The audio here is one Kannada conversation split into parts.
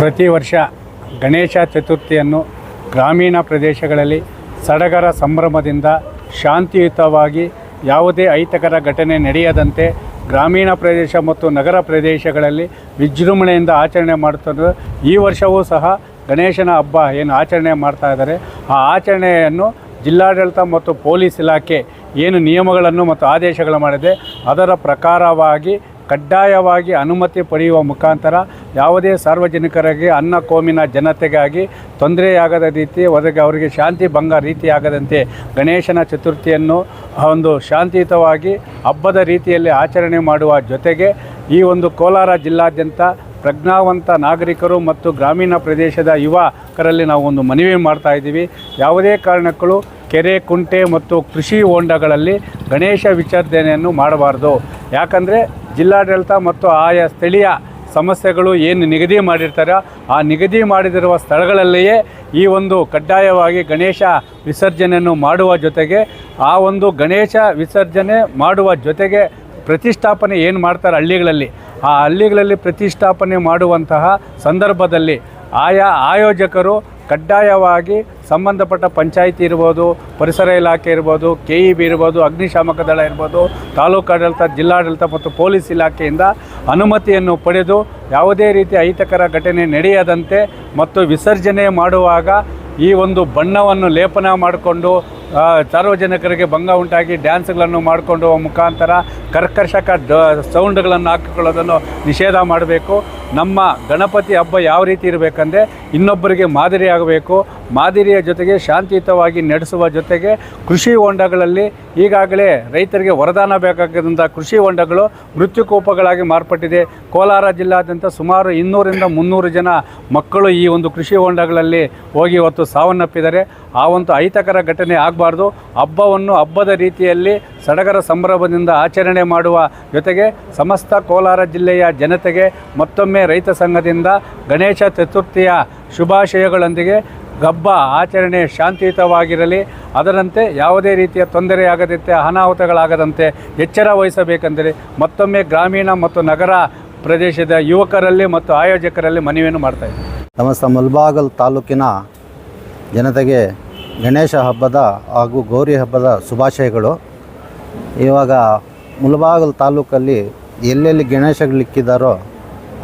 ಪ್ರತಿ ವರ್ಷ ಗಣೇಶ ಚತುರ್ಥಿಯನ್ನು ಗ್ರಾಮೀಣ ಪ್ರದೇಶಗಳಲ್ಲಿ ಸಡಗರ ಸಂಭ್ರಮದಿಂದ ಶಾಂತಿಯುತವಾಗಿ ಯಾವುದೇ ಅಹಿತಕರ ಘಟನೆ ನಡೆಯದಂತೆ ಗ್ರಾಮೀಣ ಪ್ರದೇಶ ಮತ್ತು ನಗರ ಪ್ರದೇಶಗಳಲ್ಲಿ ವಿಜೃಂಭಣೆಯಿಂದ ಆಚರಣೆ ಮಾಡುತ್ತಿದ್ದು ಈ ವರ್ಷವೂ ಸಹ ಗಣೇಶನ ಹಬ್ಬ ಏನು ಆಚರಣೆ ಮಾಡ್ತಾ ಇದ್ದಾರೆ. ಆ ಆಚರಣೆಯನ್ನು ಜಿಲ್ಲಾಡಳಿತ ಮತ್ತು ಪೊಲೀಸ್ ಇಲಾಖೆ ಏನು ನಿಯಮಗಳನ್ನು ಮತ್ತು ಆದೇಶಗಳು ಮಾಡಿದೆ. ಅದರ ಪ್ರಕಾರವಾಗಿ ಕಡ್ಡಾಯವಾಗಿ ಅನುಮತಿ ಪಡೆಯುವ ಮುಖಾಂತರ ಯಾವುದೇ ಸಾರ್ವಜನಿಕರಿಗೆ ಅನ್ನ ಕೋಮಿನ ಜನತೆಗಾಗಿ ತೊಂದರೆಯಾಗದ ರೀತಿ ಒದಗಿ ಅವರಿಗೆ ಶಾಂತಿ ಭಂಗ ರೀತಿಯಾಗದಂತೆ ಗಣೇಶನ ಚತುರ್ಥಿಯನ್ನು ಒಂದು ಶಾಂತಿಯುತವಾಗಿ ಹಬ್ಬದ ರೀತಿಯಲ್ಲಿ ಆಚರಣೆ ಮಾಡುವ ಜೊತೆಗೆ ಈ ಒಂದು ಕೋಲಾರ ಜಿಲ್ಲಾದ್ಯಂತ ಪ್ರಜ್ಞಾವಂತ ನಾಗರಿಕರು ಮತ್ತು ಗ್ರಾಮೀಣ ಪ್ರದೇಶದ ಯುವಕರಲ್ಲಿ ನಾವು ಒಂದು ಮನವಿ ಮಾಡ್ತಾ ಇದ್ದೀವಿ. ಯಾವುದೇ ಕಾರಣಕ್ಕೂ ಕೆರೆ, ಕುಂಟೆ ಮತ್ತು ಕೃಷಿ ಹೊಂಡಗಳಲ್ಲಿ ಗಣೇಶ ವಿಸರ್ಜನೆಯನ್ನು ಮಾಡಬಾರ್ದು. ಯಾಕಂದರೆ ಜಿಲ್ಲಾಡಳಿತ ಮತ್ತು ಆಯಾ ಸ್ಥಳೀಯ ಸಮಸ್ಯೆಗಳು ಏನು ನಿಗದಿ ಮಾಡಿರ್ತಾರೋ ಆ ನಿಗದಿ ಮಾಡಿದಿರುವ ಸ್ಥಳಗಳಲ್ಲಿಯೇ ಈ ಒಂದು ಕಡ್ಡಾಯವಾಗಿ ಗಣೇಶ ವಿಸರ್ಜನೆಯನ್ನು ಮಾಡುವ ಜೊತೆಗೆ ಆ ಒಂದು ಗಣೇಶ ವಿಸರ್ಜನೆ ಮಾಡುವ ಜೊತೆಗೆ ಪ್ರತಿಷ್ಠಾಪನೆ ಏನು ಮಾಡ್ತಾರೆ ಹಳ್ಳಿಗಳಲ್ಲಿ? ಆ ಹಳ್ಳಿಗಳಲ್ಲಿ ಪ್ರತಿಷ್ಠಾಪನೆ ಮಾಡುವಂತಹ ಸಂದರ್ಭದಲ್ಲಿ ಆಯಾ ಆಯೋಜಕರು ಕಡ್ಡಾಯವಾಗಿ ಸಂಬಂಧಪಟ್ಟ ಪಂಚಾಯಿತಿ ಇರ್ಬೋದು, ಪರಿಸರ ಇಲಾಖೆ ಇರ್ಬೋದು ಕೆ ಇ ಬಿ ಇರ್ಬೋದು, ಅಗ್ನಿಶಾಮಕ ದಳ ಇರ್ಬೋದು, ತಾಲೂಕಾಡಳಿತ, ಜಿಲ್ಲಾಡಳಿತ ಮತ್ತು ಪೊಲೀಸ್ ಇಲಾಖೆಯಿಂದ ಅನುಮತಿಯನ್ನು ಪಡೆದು ಯಾವುದೇ ರೀತಿ ಅಹಿತಕರ ಘಟನೆ ನಡೆಯದಂತೆ ಮತ್ತು ವಿಸರ್ಜನೆ ಮಾಡುವಾಗ ಈ ಒಂದು ಬಣ್ಣವನ್ನು ಲೇಪನ ಮಾಡಿಕೊಂಡು ಸಾರ್ವಜನಿಕರಿಗೆ ಭಂಗ ಉಂಟಾಗಿ ಡ್ಯಾನ್ಸ್ಗಳನ್ನು ಮಾಡಿಕೊಂಡು ಮುಖಾಂತರ ಕರ್ಕರ್ಷಕ ಡ ಸೌಂಡ್ಗಳನ್ನು ಹಾಕಿಕೊಳ್ಳೋದನ್ನು ನಿಷೇಧ ಮಾಡಬೇಕು. ನಮ್ಮ ಗಣಪತಿ ಹಬ್ಬ ಯಾವ ರೀತಿ ಇರಬೇಕಂದ್ರೆ ಇನ್ನೊಬ್ಬರಿಗೆ ಮಾದರಿಯಾಗಬೇಕು ಮಾದರಿಯ ಜೊತೆಗೆ ಶಾಂತಿಯುತವಾಗಿ ನಡೆಸುವ ಜೊತೆಗೆ ಕೃಷಿ ಹೊಂಡಗಳಲ್ಲಿ ಈಗಾಗಲೇ ರೈತರಿಗೆ ವರದಾನ ಬೇಕಾಗಿದ್ದಂಥ ಕೃಷಿ ಹೊಂಡಗಳು ಮೃತ್ಯುಕೋಪಗಳಾಗಿ ಮಾರ್ಪಟ್ಟಿದೆ. ಕೋಲಾರ ಜಿಲ್ಲಾದ್ಯಂತ ಸುಮಾರು ಇನ್ನೂರಿಂದ ಮುನ್ನೂರು ಜನ ಮಕ್ಕಳು ಈ ಒಂದು ಕೃಷಿ ಹೊಂಡಗಳಲ್ಲಿ ಹೋಗಿ ಇವತ್ತು ಸಾವನ್ನಪ್ಪಿದ್ದಾರೆ. ಆ ಒಂದು ಅಹಿತಕರ ಘಟನೆ ಆಗಬಾರ್ದು. ಹಬ್ಬವನ್ನು ಹಬ್ಬದ ರೀತಿಯಲ್ಲಿ ಸಡಗರ ಸಂಭ್ರಮದಿಂದ ಆಚರಣೆ ಮಾಡುವ ಜೊತೆಗೆ ಸಮಸ್ತ ಕೋಲಾರ ಜಿಲ್ಲೆಯ ಜನತೆಗೆ ಮತ್ತೊಮ್ಮೆ ರೈತ ಸಂಘದಿಂದ ಗಣೇಶ ಚತುರ್ಥಿಯ ಶುಭಾಶಯಗಳೊಂದಿಗೆ ಗಬ್ಬ ಆಚರಣೆ ಶಾಂತಿಯುತವಾಗಿರಲಿ. ಅದರಂತೆ ಯಾವುದೇ ರೀತಿಯ ತೊಂದರೆಯಾಗದಂತೆ ಅನಾಹುತಗಳಾಗದಂತೆ ಎಚ್ಚರ ವಹಿಸಬೇಕೆಂದರೆ ಮತ್ತೊಮ್ಮೆ ಗ್ರಾಮೀಣ ಮತ್ತು ನಗರ ಪ್ರದೇಶದ ಯುವಕರಲ್ಲಿ ಮತ್ತು ಆಯೋಜಕರಲ್ಲಿ ಮನವಿಯನ್ನು ಮಾಡ್ತಾಯಿದ್ದೀನಿ ಸಮಸ್ತ ಮುಲ್ಬಾಗಲ್ ತಾಲೂಕಿನ ಜನತೆಗೆ ಗಣೇಶ ಹಬ್ಬದ ಹಾಗೂ ಗೌರಿ ಹಬ್ಬದ ಶುಭಾಶಯಗಳು. ಇವಾಗ ಮುಲ್ಬಾಗಲ್ ತಾಲೂಕಲ್ಲಿ ಎಲ್ಲೆಲ್ಲಿ ಗಣೇಶಗಳಿಕ್ಕಿದ್ದಾರೋ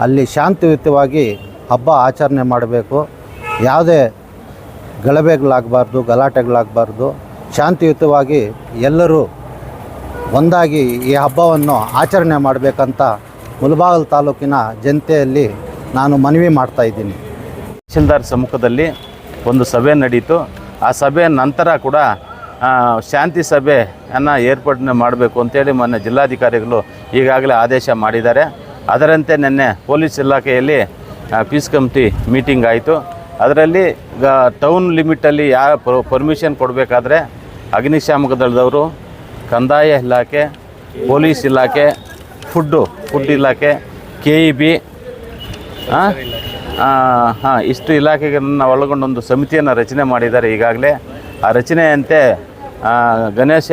ಅಲ್ಲಿ ಶಾಂತಿಯುತವಾಗಿ ಹಬ್ಬ ಆಚರಣೆ ಮಾಡಬೇಕು. ಯಾವುದೇ ಗಲಭೆಗಳಾಗಬಾರ್ದು, ಗಲಾಟೆಗಳಾಗಬಾರ್ದು, ಶಾಂತಿಯುತವಾಗಿ ಎಲ್ಲರೂ ಒಂದಾಗಿ ಈ ಹಬ್ಬವನ್ನು ಆಚರಣೆ ಮಾಡಬೇಕಂತ ಮುಲ್ಬಾಗಲ್ ತಾಲೂಕಿನ ಜನತೆಯಲ್ಲಿ ನಾನು ಮನವಿ ಮಾಡ್ತಾ ಇದ್ದೀನಿ. ತಹಶೀಲ್ದಾರ್ ಸಮ್ಮುಖದಲ್ಲಿ ಒಂದು ಸಭೆ ನಡೀತು. ಆ ಸಭೆ ನಂತರ ಕೂಡ ಶಾಂತಿ ಸಭೆಯನ್ನು ಏರ್ಪಾಟನೆ ಮಾಡಬೇಕು ಅಂತೇಳಿ ಮೊನ್ನೆ ಜಿಲ್ಲಾಧಿಕಾರಿಗಳು ಈಗಾಗಲೇ ಆದೇಶ ಮಾಡಿದ್ದಾರೆ. ಅದರಂತೆ ನಿನ್ನೆ ಪೊಲೀಸ್ ಇಲಾಖೆಯಲ್ಲಿ ಪೀಸ್ ಕಮಿಟಿ ಮೀಟಿಂಗ್ ಆಯಿತು. ಅದರಲ್ಲಿ ಟೌನ್ ಲಿಮಿಟಲ್ಲಿ ಯಾವ ಪರ್ಮಿಷನ್ ಕೊಡಬೇಕಾದ್ರೆ ಅಗ್ನಿಶಾಮಕ ದಳದವರು ಕಂದಾಯ ಇಲಾಖೆ, ಪೊಲೀಸ್ ಇಲಾಖೆ ಫುಡ್ಡು ಫುಡ್ ಇಲಾಖೆ ಕೆ ಇ ಬಿ ಹಾಂ, ಇಷ್ಟು ಇಲಾಖೆಗಳನ್ನು ಒಳಗೊಂಡೊಂದು ಸಮಿತಿಯನ್ನು ರಚನೆ ಮಾಡಿದ್ದಾರೆ ಈಗಾಗಲೇ. ಆ ರಚನೆಯಂತೆ ಗಣೇಶ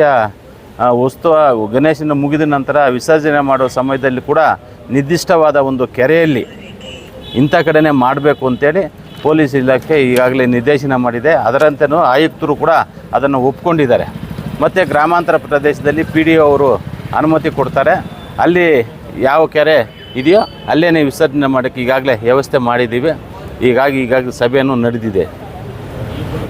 ಉತ್ಸವ ಗಣೇಶನ ಮುಗಿದ ನಂತರ ವಿಸರ್ಜನೆ ಮಾಡೋ ಸಮಯದಲ್ಲಿ ಕೂಡ ನಿರ್ದಿಷ್ಟವಾದ ಒಂದು ಕೆರೆಯಲ್ಲಿ ಇಂಥ ಕಡೆನೇ ಮಾಡಬೇಕು ಅಂತೇಳಿ ಪೊಲೀಸ್ ಇಲಾಖೆ ಈಗಾಗಲೇ ನಿರ್ದೇಶನ ಮಾಡಿದೆ. ಅದರಂತೆಯೂ ಆಯುಕ್ತರು ಕೂಡ ಅದನ್ನು ಒಪ್ಕೊಂಡಿದ್ದಾರೆ. ಮತ್ತು ಗ್ರಾಮಾಂತರ ಪ್ರದೇಶದಲ್ಲಿ ಪಿ ಡಿ ಅವರು ಅನುಮತಿ ಕೊಡ್ತಾರೆ. ಅಲ್ಲಿ ಯಾವ ಕೆರೆ ಇದೆಯೋ ಅಲ್ಲೇ ವಿಸರ್ಜನೆ ಮಾಡೋಕ್ಕೆ ಈಗಾಗಲೇ ವ್ಯವಸ್ಥೆ ಮಾಡಿದ್ದೀವಿ. ಹೀಗಾಗಿ ಈಗಾಗಲೇ ಸಭೆಯನ್ನು ನಡೆದಿದೆ.